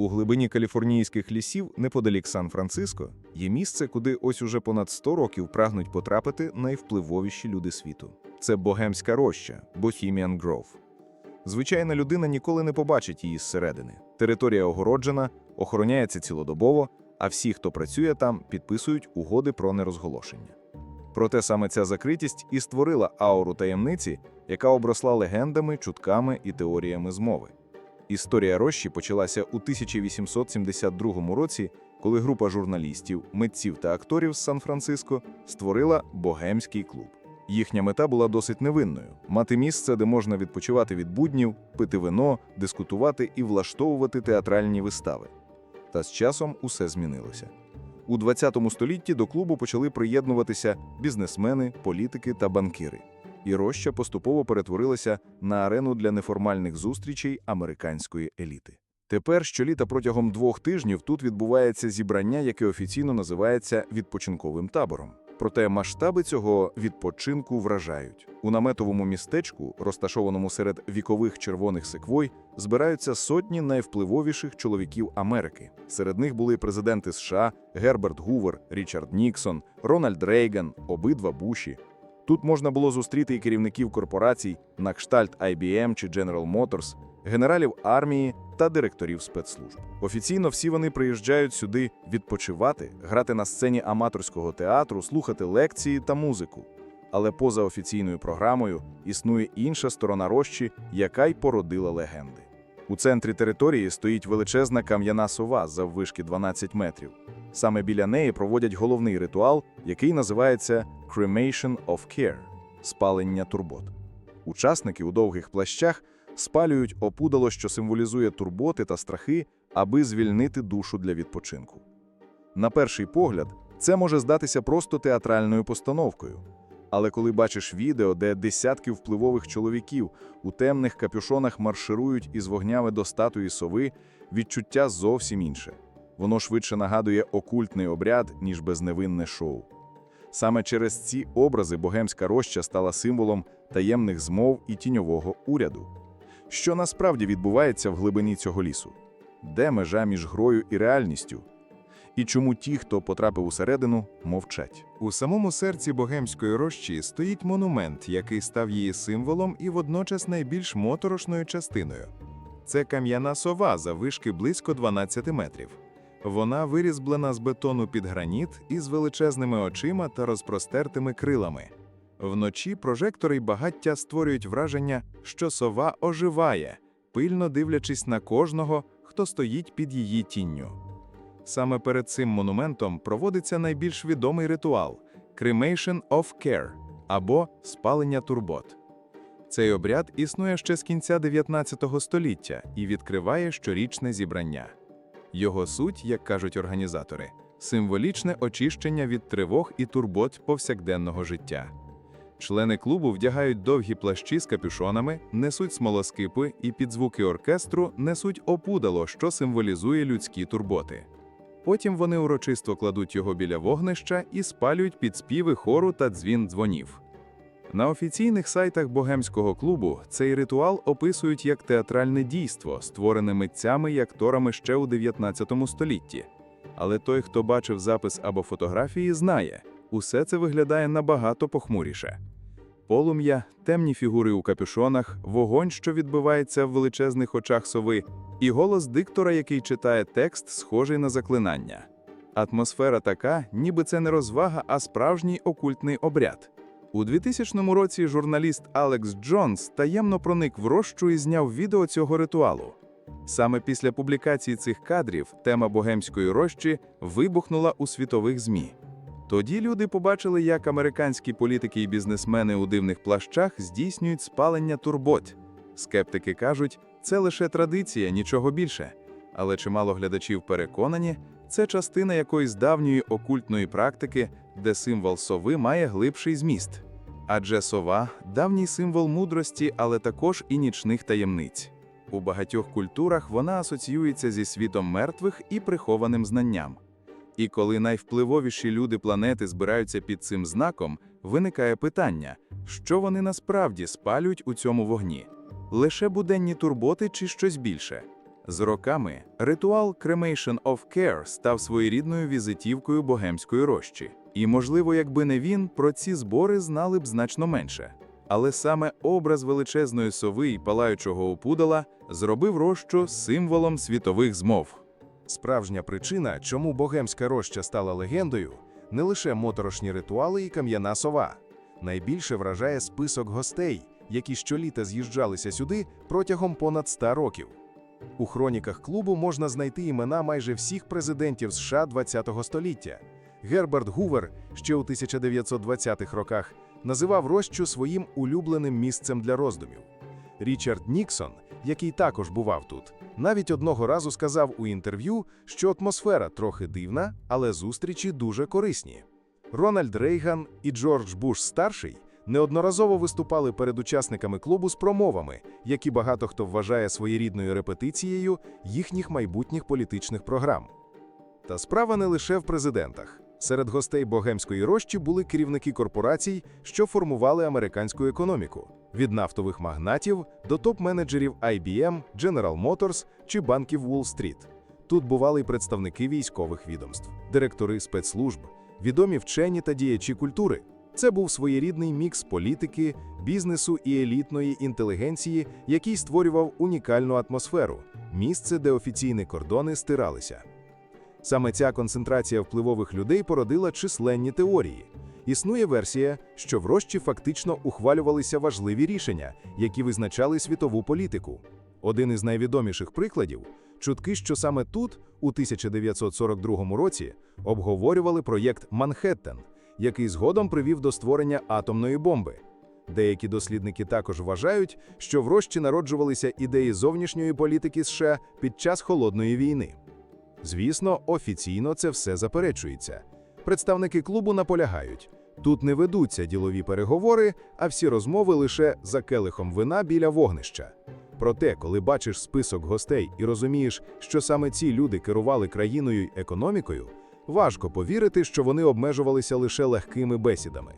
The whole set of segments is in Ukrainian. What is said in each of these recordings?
У глибині каліфорнійських лісів, неподалік Сан-Франциско, є місце, куди ось уже понад 100 років прагнуть потрапити найвпливовіші люди світу. Це Богемська роща, Bohemian Grove. Звичайна людина ніколи не побачить її зсередини. Територія огороджена, охороняється цілодобово, а всі, хто працює там, підписують угоди про нерозголошення. Проте саме ця закритість і створила ауру таємниці, яка обросла легендами, чутками і теоріями змови. Історія рощі почалася у 1872 році, коли група журналістів, митців та акторів з Сан-Франциско створила Богемський клуб. Їхня мета була досить невинною мати місце, де можна відпочивати від буднів, пити вино, дискутувати і влаштовувати театральні вистави. Та з часом усе змінилося. У 20 столітті до клубу почали приєднуватися бізнесмени, політики та банкіри. І роща поступово перетворилася на арену для неформальних зустрічей американської еліти. Тепер щоліта протягом двох тижнів тут відбувається зібрання, яке офіційно називається відпочинковим табором. Проте масштаби цього відпочинку вражають. У наметовому містечку, розташованому серед вікових червоних секвой, збираються сотні найвпливовіших чоловіків Америки. Серед них були президенти США Герберт Гувер, Річард Ніксон, Рональд Рейган, обидва Буші. Тут можна було зустріти і керівників корпорацій на кштальт IBM чи General Motors, генералів армії та директорів спецслужб. Офіційно всі вони приїжджають сюди відпочивати, грати на сцені аматорського театру, слухати лекції та музику. Але поза офіційною програмою існує інша сторона рощі, яка й породила легенди. У центрі території стоїть величезна кам'яна сова заввишки 12 метрів. Саме біля неї проводять головний ритуал, який називається Cremation of Care – спалення турбот. Учасники у довгих плащах спалюють опудало, що символізує турботи та страхи, аби звільнити душу для відпочинку. На перший погляд, це може здатися просто театральною постановкою. Але коли бачиш відео, де десятки впливових чоловіків у темних капюшонах марширують із вогнями до статуї сови, відчуття зовсім інше. Воно швидше нагадує окультний обряд, ніж безневинне шоу. Саме через ці образи Богемська роща стала символом таємних змов і тіньового уряду. Що насправді відбувається в глибині цього лісу? Де межа між грою і реальністю? І чому ті, хто потрапив усередину, мовчать? У самому серці Богемської рощі стоїть монумент, який став її символом і водночас найбільш моторошною частиною. Це кам'яна сова заввишки близько 12 метрів. Вона вирізблена з бетону під граніт із величезними очима та розпростертими крилами. Вночі прожектори й багаття створюють враження, що сова оживає, пильно дивлячись на кожного, хто стоїть під її тінню. Саме перед цим монументом проводиться найбільш відомий ритуал Cremation of Care або спалення турбот. Цей обряд існує ще з кінця 19 століття і відкриває щорічне зібрання. Його суть, як кажуть організатори, символічне очищення від тривог і турбот повсякденного життя. Члени клубу вдягають довгі плащі з капюшонами, несуть смолоскипи і під звуки оркестру несуть опудало, що символізує людські турботи. Потім вони урочисто кладуть його біля вогнища і спалюють під співи хору та дзвін дзвонів. На офіційних сайтах Богемського клубу цей ритуал описують як театральне дійство, створене митцями і акторами ще у 19 столітті. Але той, хто бачив запис або фотографії, знає, усе це виглядає набагато похмуріше. Полум'я, темні фігури у капюшонах, вогонь, що відбивається в величезних очах сови, і голос диктора, який читає текст, схожий на заклинання. Атмосфера така, ніби це не розвага, а справжній окультний обряд. У 2000 році журналіст Алекс Джонс таємно проник в рощу і зняв відео цього ритуалу. Саме після публікації цих кадрів тема богемської рощі вибухнула у світових ЗМІ. Тоді люди побачили, як американські політики і бізнесмени у дивних плащах здійснюють спалення турбот. Скептики кажуть, це лише традиція, нічого більше. Але чимало глядачів переконані, це частина якоїсь давньої окультної практики, де символ сови має глибший зміст. Адже сова давній символ мудрості, але також і нічних таємниць. У багатьох культурах вона асоціюється зі світом мертвих і прихованим знанням. І коли найвпливовіші люди планети збираються під цим знаком, виникає питання, що вони насправді спалюють у цьому вогні: лише буденні турботи чи щось більше. З роками ритуал Cremation of Care став своєрідною візитівкою богемської рощі. І, можливо, якби не він, про ці збори знали б значно менше. Але саме образ величезної сови і палаючого опудала зробив рощу символом світових змов. Справжня причина, чому богемська роща стала легендою, не лише моторошні ритуали і кам'яна сова. Найбільше вражає список гостей, які щоліта з'їжджалися сюди протягом понад 100 років. У хроніках клубу можна знайти імена майже всіх президентів США ХХ століття. Герберт Гувер ще у 1920-х роках називав рощу своїм улюбленим місцем для роздумів. Річард Ніксон, який також бував тут, навіть одного разу сказав у інтерв'ю, що атмосфера трохи дивна, але зустрічі дуже корисні. Рональд Рейган і Джордж Буш старший неодноразово виступали перед учасниками клубу з промовами, які багато хто вважає своєрідною репетицією їхніх майбутніх політичних програм. Та справа не лише в президентах. Серед гостей богемської рощі були керівники корпорацій, що формували американську економіку від нафтових магнатів до топ-менеджерів IBM, General Motors чи банків Уолл-стріт. Тут бували й представники військових відомств, директори спецслужб, відомі вчені та діячі культури. Це був своєрідний мікс політики, бізнесу і елітної інтелігенції, який створював унікальну атмосферу, місце, де офіційні кордони стиралися. Саме ця концентрація впливових людей породила численні теорії. Існує версія, що в Рощі фактично ухвалювалися важливі рішення, які визначали світову політику. Один із найвідоміших прикладів чутки, що саме тут, у 1942 році, обговорювали проєкт Манхеттен, який згодом привів до створення атомної бомби. Деякі дослідники також вважають, що в Рощі народжувалися ідеї зовнішньої політики США під час холодної війни. Звісно, офіційно це все заперечується. Представники клубу наполягають: тут не ведуться ділові переговори, а всі розмови лише за келихом вина біля вогнища. Проте, коли бачиш список гостей і розумієш, що саме ці люди керували країною й економікою, важко повірити, що вони обмежувалися лише легкими бесідами.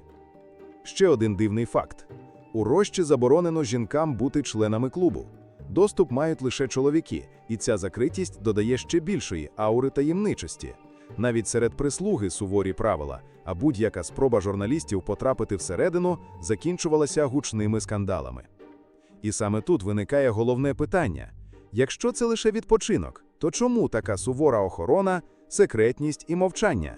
Ще один дивний факт: у Рощі заборонено жінкам бути членами клубу. Доступ мають лише чоловіки, і ця закритість додає ще більшої аури таємничості. Навіть серед прислуги суворі правила, а будь-яка спроба журналістів потрапити всередину закінчувалася гучними скандалами. І саме тут виникає головне питання: якщо це лише відпочинок, то чому така сувора охорона, секретність і мовчання?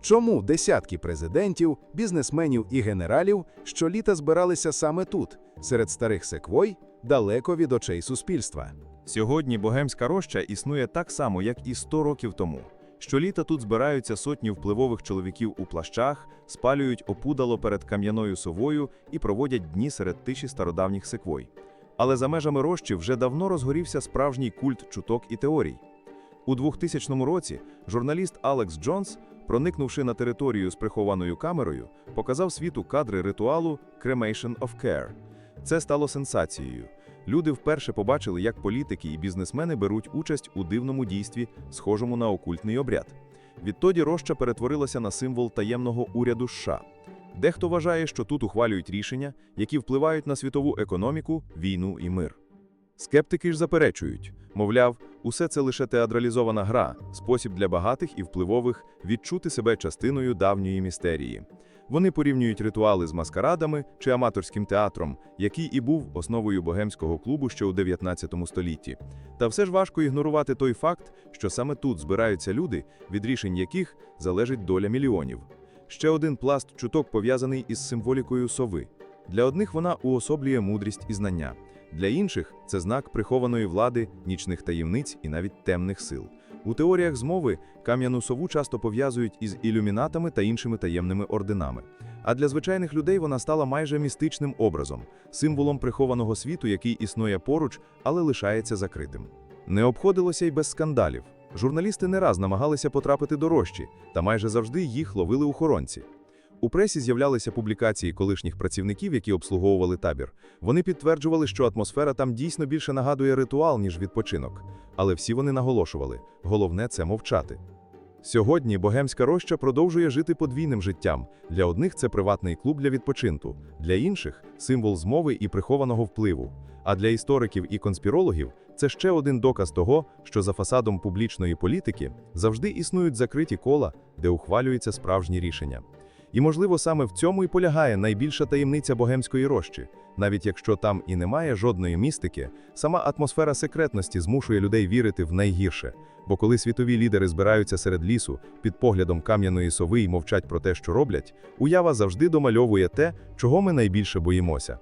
Чому десятки президентів, бізнесменів і генералів щоліта збиралися саме тут, серед старих секвой, далеко від очей суспільства? Сьогодні богемська роща існує так само, як і 100 років тому. Щоліта тут збираються сотні впливових чоловіків у плащах, спалюють опудало перед кам'яною совою і проводять дні серед тиші стародавніх секвой. Але за межами рощі вже давно розгорівся справжній культ чуток і теорій. У 2000 році журналіст Алекс Джонс, проникнувши на територію з прихованою камерою, показав світу кадри ритуалу Cremation of Care. Це стало сенсацією. Люди вперше побачили, як політики і бізнесмени беруть участь у дивному дійстві, схожому на окультний обряд. Відтоді роща перетворилася на символ таємного уряду США. Дехто вважає, що тут ухвалюють рішення, які впливають на світову економіку, війну і мир. Скептики ж заперечують, мовляв, усе це лише театралізована гра, спосіб для багатих і впливових відчути себе частиною давньої містерії. Вони порівнюють ритуали з маскарадами чи аматорським театром, який і був основою богемського клубу ще у 19 столітті. Та все ж важко ігнорувати той факт, що саме тут збираються люди, від рішень яких залежить доля мільйонів. Ще один пласт чуток пов'язаний із символікою сови. Для одних вона уособлює мудрість і знання, для інших це знак прихованої влади, нічних таємниць і навіть темних сил. У теоріях змови кам'яну сову часто пов'язують із ілюмінатами та іншими таємними орденами. А для звичайних людей вона стала майже містичним образом, символом прихованого світу, який існує поруч, але лишається закритим. Не обходилося й без скандалів. Журналісти не раз намагалися потрапити до рощі, та майже завжди їх ловили охоронці. У пресі з'являлися публікації колишніх працівників, які обслуговували табір. Вони підтверджували, що атмосфера там дійсно більше нагадує ритуал, ніж відпочинок. Але всі вони наголошували: головне це мовчати. Сьогодні богемська роща продовжує жити подвійним життям. Для одних це приватний клуб для відпочинку, для інших символ змови і прихованого впливу. А для істориків і конспірологів Це ще один доказ того, що за фасадом публічної політики завжди існують закриті кола, де ухвалюються справжні рішення. І, можливо, саме в цьому і полягає найбільша таємниця богемської рощі. Навіть якщо там і немає жодної містики, сама атмосфера секретності змушує людей вірити в найгірше. Бо коли світові лідери збираються серед лісу під поглядом кам'яної сови і мовчать про те, що роблять, уява завжди домальовує те, чого ми найбільше боїмося.